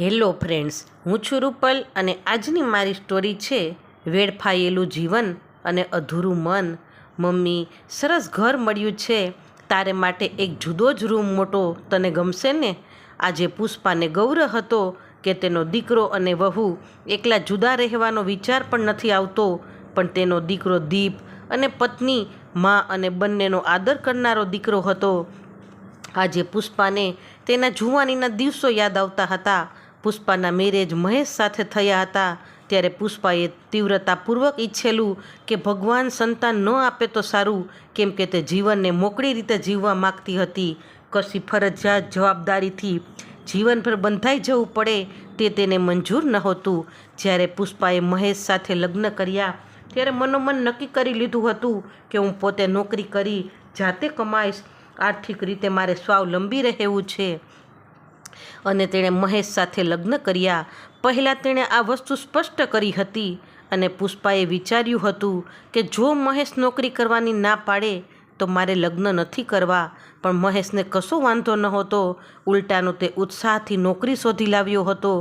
Hello friends, હું છું રૂપલ અને આજની મારી સ્ટોરી છે વેડફાયેલું જીવન અને અધૂરું મન. મમ્મી, સરસ ઘર મળ્યું છે. તારે માટે એક જુદો જ રૂમ મોટો તને ગમશે ને? આજે પુષ્પાને ગૌરવ હતો કે તેનો દીકરો અને વહુ એકલા જુદા રહેવાનો વિચાર પણ નથી આવતો. પણ તેનો દીકરો દીપ અને પત્ની, મા અને બંનેનો આદર કરનારો દીકરો હતો. આજે પુષ્પાને તેના જુવાનીના દિવસો યાદ આવતા હતા. પુષ્પાના મેરેજ મહેશ સાથે થયા હતા, ત્યારે પુષ્પાએ તીવ્રતાપૂર્વક ઈચ્છેલું કે ભગવાન સંતાન ન આપે તો સારું, કેમ કે તે જીવનને મોકળી રીતે જીવવા માગતી હતી. કશી ફરજિયાત જવાબદારીથી જીવનભર બંધાઈ જવું પડે તે તેને મંજૂર નહોતું. જ્યારે પુષ્પાએ મહેશ સાથે લગ્ન કર્યા, ત્યારે મનોમન નક્કી કરી લીધું હતું કે હું પોતે નોકરી કરી જાતે કમાઈશ. આર્થિક રીતે મારે સ્વાવલંબી રહેવું છે. અને તેણે મહેશ સાથે લગ્ન કર્યા. પહેલાં તેણે આ વસ્તુ સ્પષ્ટ કરી હતી અને પુષ્પાએ વિચાર્યું હતું કે જો મહેશ નોકરી કરવાની ના પાડે, તો મારે લગ્ન નથી કરવા. પણ મહેશને કશો વાંધો નહોતો. ઉલટાનો તે ઉત્સાહથી નોકરી શોધી લાવ્યો હતો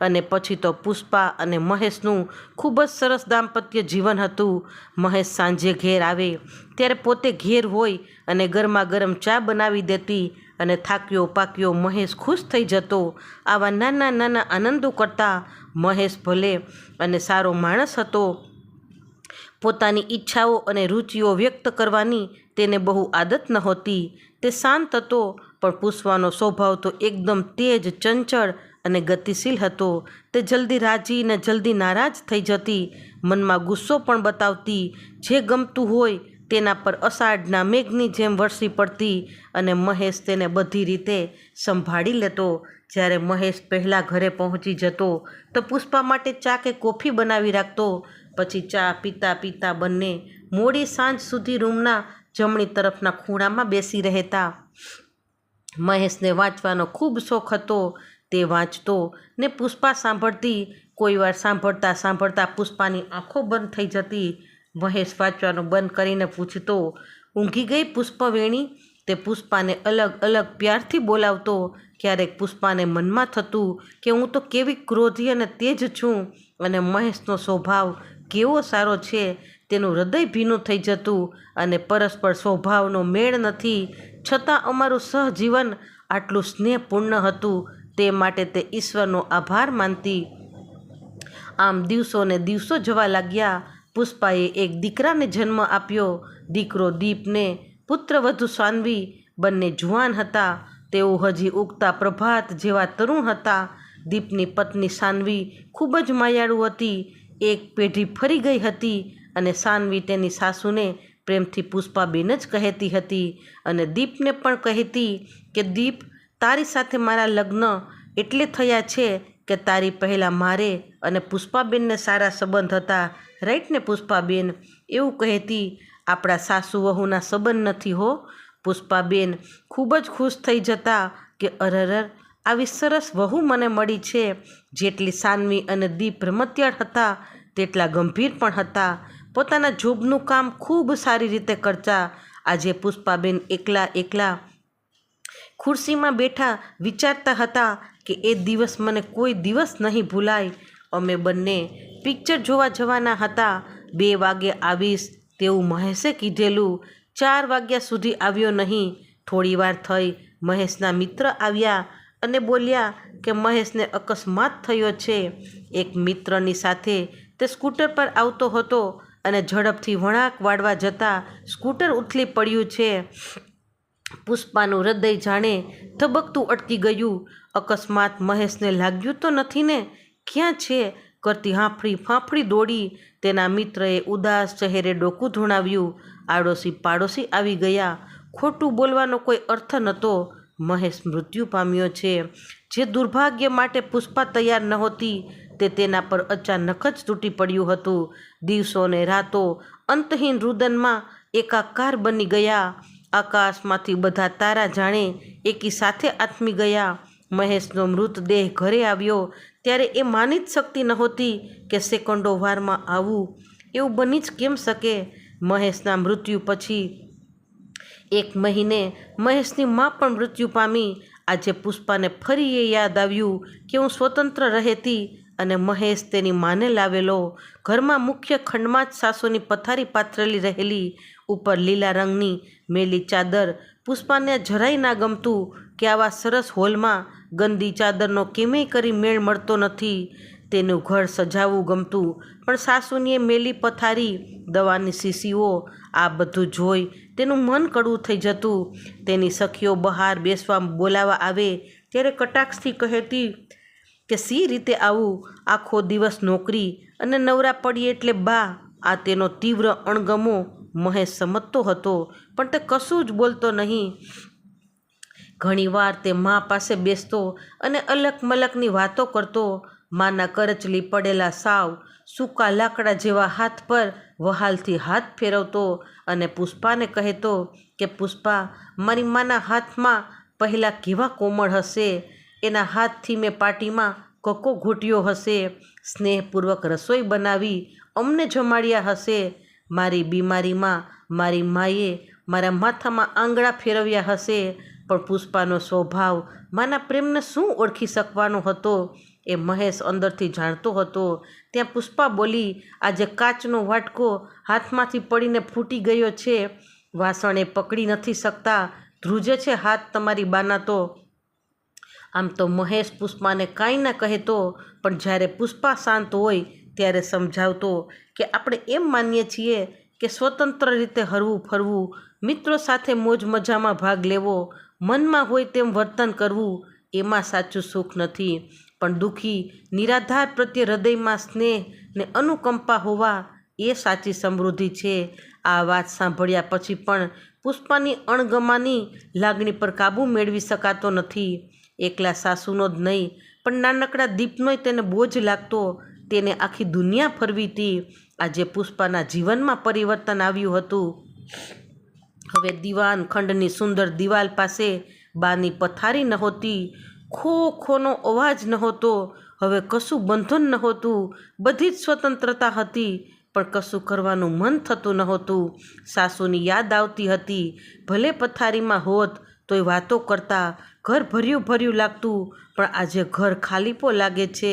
અને પછી તો પુષ્પા અને મહેશનું ખૂબ જ સરસ દાંપત્ય જીવન હતું. મહેશ સાંજે ઘેર આવે, ત્યારે પોતે ઘેર હોય અને ગરમા ગરમ ચા બનાવી દેતી અને થાક્યો, પાક્યો, મહેશ ખુશ થઈ જતો. આવા નાના નાના આનંદો કરતા મહેશ ભલે અને સારો માણસ હતો. પોતાની ઈચ્છાઓ અને રુચિઓ વ્યક્ત કરવાની તેને બહુ આદત નહોતી. તે શાંત હતો, પણ પૂછવાનો સ્વભાવ તો એકદમ તેજ, ચંચળ અને ગતિશીલ હતો. તે જલ્દી રાજી ને જલ્દી નારાજ થઈ જતી. મનમાં ગુસ્સો પણ બતાવતી. જે ગમતું હોય તેના પર અષાઢના મેઘની જેમ વરસી પડતી અને મહેશ તેને બધી રીતે સંભાળી લેતો. જ્યારે મહેશ પહેલાં ઘરે પહોંચી જતો, તો પુષ્પા માટે ચા કે કોફી બનાવી રાખતો. પછી ચા પીતા પીતા બંને મોડી સાંજ સુધી રૂમના જમણી તરફના ખૂણામાં બેસી રહેતા. મહેશને વાંચવાનો ખૂબ શોખ હતો. તે વાંચતો ને પુષ્પા સાંભળતી. કોઈવાર સાંભળતા સાંભળતા પુષ્પાની આંખો બંધ થઈ જતી. મહેશ વાંચવાનું બંધ કરીને પૂછતો, ઊંઘી ગઈ પુષ્પવેણી? તે પુષ્પાને અલગ અલગ પ્યારથી બોલાવતો, ક્યારેક પુષ્પાને મનમાં થતું કે હું તો કેવી ક્રોધી અને તેજ છું અને મહેશનો સ્વભાવ કેવો સારો છે, તેનું હૃદય ભીનું થઈ જતું અને પરસ્પર સ્વભાવનો મેળ નથી. છતાં અમારું સહજીવન આટલું સ્નેહપૂર્ણ હતું, તે માટે તે ઈશ્વરનો આભાર માનતી. આમ દિવસોને દિવસો જવા લાગ્યા. પુષ્પાએ એક દીકરાને જન્મ આપ્યો. દીકરો દીપને પુત્રવધુ સાનવી. બંને જુવાન હતા. તેઓ હજી ઉગતા પ્રભાત જેવા તરુણ હતા. દીપની પત્ની સાનવી ખૂબ જ માયાળુ હતી. એક પેઢી ફરી ગઈ હતી અને સાનવી તેની સાસુને પ્રેમથી પુષ્પાબેન જ કહેતી હતી અને દીપને પણ કહેતી કે, દીપ, તારી સાથે મારા લગ્ન એટલે થયા છે કે તારી પહેલાં મારે અને પુષ્પાબેનને સારા સંબંધ હતા રાઈટ ને પુષ્પાબેન? એવું કહેતી આપણા સાસુ વહુના સંબંધ નથી હો. પુષ્પાબેન ખૂબ જ ખુશ થઈ જતા કે અરરર આવી સરસ વહુ મને મળી છે. જેટલી સાનવી અને દીપ રમતિયાળ હતા, તેટલા ગંભીર પણ હતા. પોતાના જોબનું કામ ખૂબ સારી રીતે કરતા. આજે પુષ્પાબેન એકલા એકલા ખુરશીમાં બેઠા વિચારતા હતા કે એ દિવસ મને કોઈ દિવસ નહીં ભૂલાય. અમે બંને પિક્ચર જોવા જવાના હતા. બે વાગે આવીશ તેવું મહેશે કીધેલું. ચાર વાગ્યા સુધી આવ્યો નહીં. થોડીવાર થઈ મહેશના મિત્ર આવ્યા અને બોલ્યા કે મહેશને અકસ્માત થયો છે. એક મિત્રની સાથે તે સ્કૂટર પર આવતો હતો અને ઝડપથી વળાંક વાળવા જતાં સ્કૂટર ઉથલી પડ્યું છે. પુષ્પાનું હૃદય જાણે ધબકતું અટકી ગયું. અકસ્માત મહેશને લાગ્યું તો નથી ને? ક્યાં છે? કરતી હાંફળી ફાંફળી દોડી. તેના મિત્રએ ઉદાસ ચહેરે ડોકું ધૂણાવ્યું. આડોશી પાડોશી આવી ગયા. ખોટું બોલવાનો કોઈ અર્થ નહોતો મહેશ મૃત્યુ પામ્યો છે. જે દુર્ભાગ્ય માટે પુષ્પા તૈયાર નહોતી, તે તેના પર અચાનક જ તૂટી પડ્યું હતું. દિવસો ને રાતો અંતહીન રુદનમાં એકાકાર બની ગયા. આકાશમાંથી બધા તારા જાણે એકી સાથે આથમી ગયા. મહેશનો મૃતદેહ ઘરે આવ્યો ત્યારે એ માની જ શકતી નહોતી કે સેકન્ડો વારમાં આવું. એવું બની જ કેમ શકે? મહેશના મૃત્યુ પછી એક મહિને મહેશની મા પણ મૃત્યુ પામી. આજે પુષ્પાને ફરી એ યાદ આવ્યું કે હું સ્વતંત્ર રહેતી અને મહેશ તેની માને લાવેલો ઘરમાં મુખ્ય ખંડમાં જ સાસુની પથારી પાથરેલી રહેલી, ઉપર લીલા રંગની મેલી ચાદર, પુષ્પાને જરાય ના ગમતું કે આવા સરસ હોલમાં ગંદી ચાદરનો કેમેય કરી મેળ મળતો નથી. તેનું ઘર સજાવવું ગમતું, પણ સાસુનીએ મેલી પથારી, દવાની શીશીઓ, આ બધું જોઈ તેનું મન કડવું થઈ જતું. તેની સખીઓ બહાર બેસવા બોલાવા આવે ત્યારે કટાક્ષથી કહેતી કે સી રીતે આવું આખો દિવસ નોકરી અને નવરા પડીએ એટલે બા, આ તેનો તીવ્ર અણગમો મહેશ સમજતો હતો. પણ તે કશું જ બોલતો નહીં. ઘણીવાર તે મા પાસે બેસતો અને અલક મલકની વાતો કરતો. માના કરચલી પડેલા સાવ, સૂકા લાકડા જેવા હાથ પર વહાલથી હાથ ફેરવતો અને પુષ્પાને કહેતો કે, પુષ્પા, મારી માના હાથમાં પહેલાં કેવા કોમળ હશે? એના હાથથી મેં પાટીમાં કક્કો ઘૂંટ્યો હશે, સ્નેહપૂર્વક રસોઈ બનાવી, અમને જમાડ્યા હશે. મારી બીમારીમાં મારી માએ મારા માથામાં આંગળા ફેરવ્યા હશે, પણ પુષ્પાનો સ્વભાવ માના પ્રેમને શું ઓળખી શકવાનો હતો એ મહેશ અંદરથી જાણતો હતો. ત્યાં પુષ્પા બોલી, આજે કાચનો વાટકો હાથમાંથી પડીને ફૂટી ગયો છે. વાસણ એ પકડી નથી શકતા. ધ્રુજે છે હાથ તમારી બાના તો. આમ તો મહેશ પુષ્પાને કાંઈ ના કહેતો પણ જ્યારે પુષ્પા શાંત હોય ત્યારે સમજાવતો કે આપણે એમ માનીએ છીએ કે સ્વતંત્ર રીતે હરવું ફરવું, મિત્રો સાથે મોજ મજામાં ભાગ લેવો, મનમાં હોય તેમ વર્તન કરવું, એમાં સાચું સુખ નથી. પણ દુઃખી, નિરાધાર પ્રત્યે હૃદયમાં સ્નેહ ને અનુકંપા હોવા એ સાચી સમૃદ્ધિ છે. આ વાત સાંભળ્યા પછી પણ પુષ્પાની અણગમાની લાગણી પર કાબૂ મેળવી શકાતો નથી. એકલા સાસુનો જ નહીં, પણ નાનકડા દીપનોય તેને બોજ લાગતો તેને આખી દુનિયા ફરવી હતી. આજે પુષ્પાના જીવનમાં પરિવર્તન આવ્યું હતું. હવે દીવાન ખંડની સુંદર દિવાલ પાસે બાની પથારી નહોતી, ખો ખોનો અવાજ નહોતો, હવે કશું બંધન નહોતું, બધી જ સ્વતંત્રતા હતી, પણ કશું કરવાનું મન થતું નહોતું. સાસુની યાદ આવતી હતી, ભલે પથારીમાં હોત તોય વાતો કરતા ઘર ભર્યું ભર્યું લાગતું, પણ આજે ઘર ખાલીપો લાગે છે.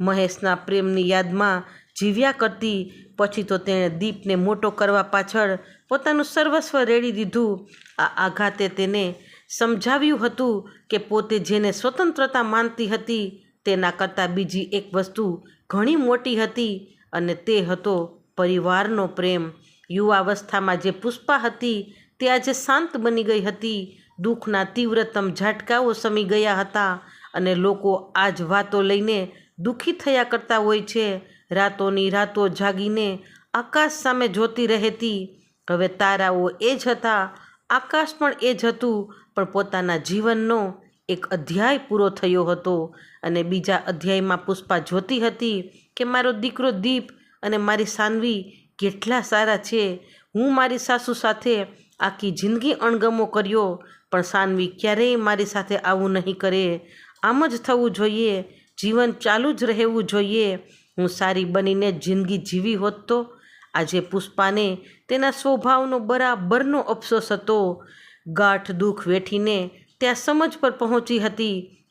મહેશના પ્રેમની યાદમાં જીવ્યા કરતી, પછી તો તેણે દીપને મોટો કરવા પાછળ પોતાનું સર્વસ્વ રેડી દીધું. આ આઘાતે તેને સમજાવ્યું હતું કે પોતે જેને સ્વતંત્રતા માનતી હતી, તેના કરતાં બીજી એક વસ્તુ ઘણી મોટી હતી, અને તે હતો પરિવારનો પ્રેમ. યુવાવસ્થામાં જે પુષ્પા હતી, તે આજે શાંત બની ગઈ હતી. દુઃખના તીવ્રતમ ઝાટકાઓ સમી ગયા હતા અને લોકો આ જ વાતો લઈને દુઃખી થયા કરતા હોય છે. રાતોની રાતો જાગીને આકાશ સામે જોતી રહેતી. હવે તારાઓ એ જ હતા, આકાશ પણ એ જ હતું, પણ પોતાના જીવનનો એક અધ્યાય પૂરો થયો હતો અને બીજા અધ્યાયમાં પુષ્પા જોતી હતી કે મારો દીકરો દીપ અને મારી સાનવી કેટલા સારા છે. હું મારી સાસુ સાથે આખી જિંદગી અણગમો કર્યો પણ સાનવી ક્યારેય મારી સાથે આવું નહીં કરે. આમ જ થવું જોઈએ. જીવન ચાલુ જ રહેવું જોઈએ. હું સારી બનીને જિંદગી જીવી હોત તો આજે પુષ્પાને તેના સ્વભાવનો બરાબરનો અફસોસ હતો. ગાંઠ દુઃખ વેઠીને ત્યાં સમજ પર પહોંચી હતી.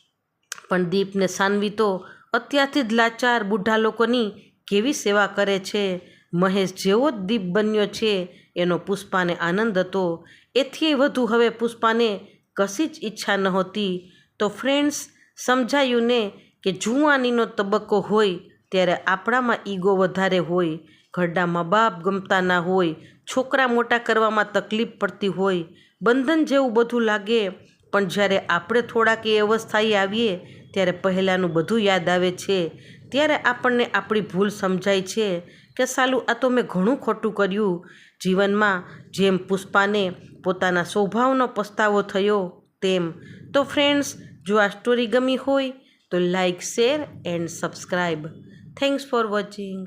પણ દીપને સાનવી તો અત્યારથી જ લાચાર બુઢા લોકોની કેવી સેવા કરે છે? મહેશ જેવો જ દીપ બન્યો છે, એનો પુષ્પાને આનંદ હતો. એથી વધુ હવે પુષ્પાને કશી જ ઈચ્છા નહોતી. તો ફ્રેન્ડ્સ સમજાયું ને કે જુવાનીનો તબક્કો હોય, ત્યારે આપણામાં ઈગો વધારે હોય. ઘરડા મા બાપ ગમતા ના હોય, છોકરા મોટા કરવામાં તકલીફ પડતી હોય. બંધન જેવું બધું લાગે, પણ જ્યારે આપણે થોડાક એ અવસ્થાએ આવીએ, ત્યારે પહેલાંનું બધું યાદ આવે છે. ત્યારે આપણને આપણી ભૂલ સમજાય છે. કે સાલું, આ તો મેં ઘણું ખોટું કર્યું જીવનમાં. જેમ પુષ્પાને પોતાના સ્વભાવનો પસ્તાવો થયો, તેમ તો ફ્રેન્ડ્સ જો આ સ્ટોરી ગમી હોય તો like share and subscribe thanks for watching